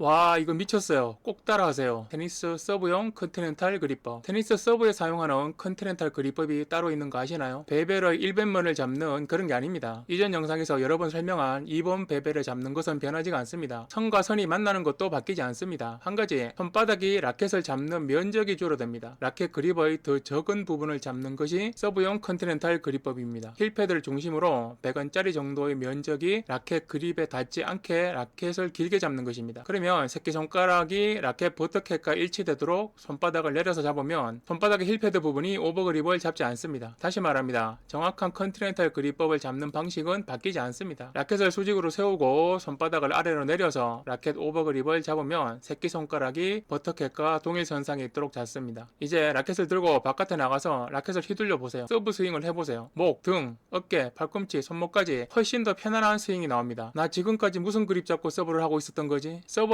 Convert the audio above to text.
와 이거 미쳤어요. 꼭 따라하세요. 테니스 서브용 컨티넨탈 그립법. 테니스 서브에 사용하는 컨티넨탈 그립법이 따로 있는 거 아시나요? 베벨의 1벤만을 잡는 그런 게 아닙니다. 이전 영상에서 여러 번 설명한 2번 베벨을 잡는 것은 변하지가 않습니다. 선과 선이 만나는 것도 바뀌지 않습니다. 한 가지 손바닥이 라켓을 잡는 면적이 줄어듭니다. 라켓 그립의 더 적은 부분을 잡는 것이 서브용 컨티넨탈 그립법입니다. 힐패드를 중심으로 100원짜리 정도의 면적이 라켓 그립에 닿지 않게 라켓을 길게 잡는 것입니다. 그러면 새끼손가락이 라켓 버터캣과 일치되도록 손바닥을 내려서 잡으면 손바닥의 힐패드 부분이 오버그립을 잡지 않습니다. 다시 말합니다. 정확한 컨티넨탈 그립법을 잡는 방식은 바뀌지 않습니다. 라켓을 수직으로 세우고 손바닥을 아래로 내려서 라켓 오버그립을 잡으면 새끼손가락이 버터캣과 동일선상에 있도록 잡습니다. 이제 라켓을 들고 바깥에 나가서 라켓을 휘둘러 보세요. 서브 스윙을 해보세요. 목, 등, 어깨, 팔꿈치, 손목까지 훨씬 더 편안한 스윙이 나옵니다. 나 지금까지 무슨 그립 잡고 서브를 하고 있었던 거지? 서브와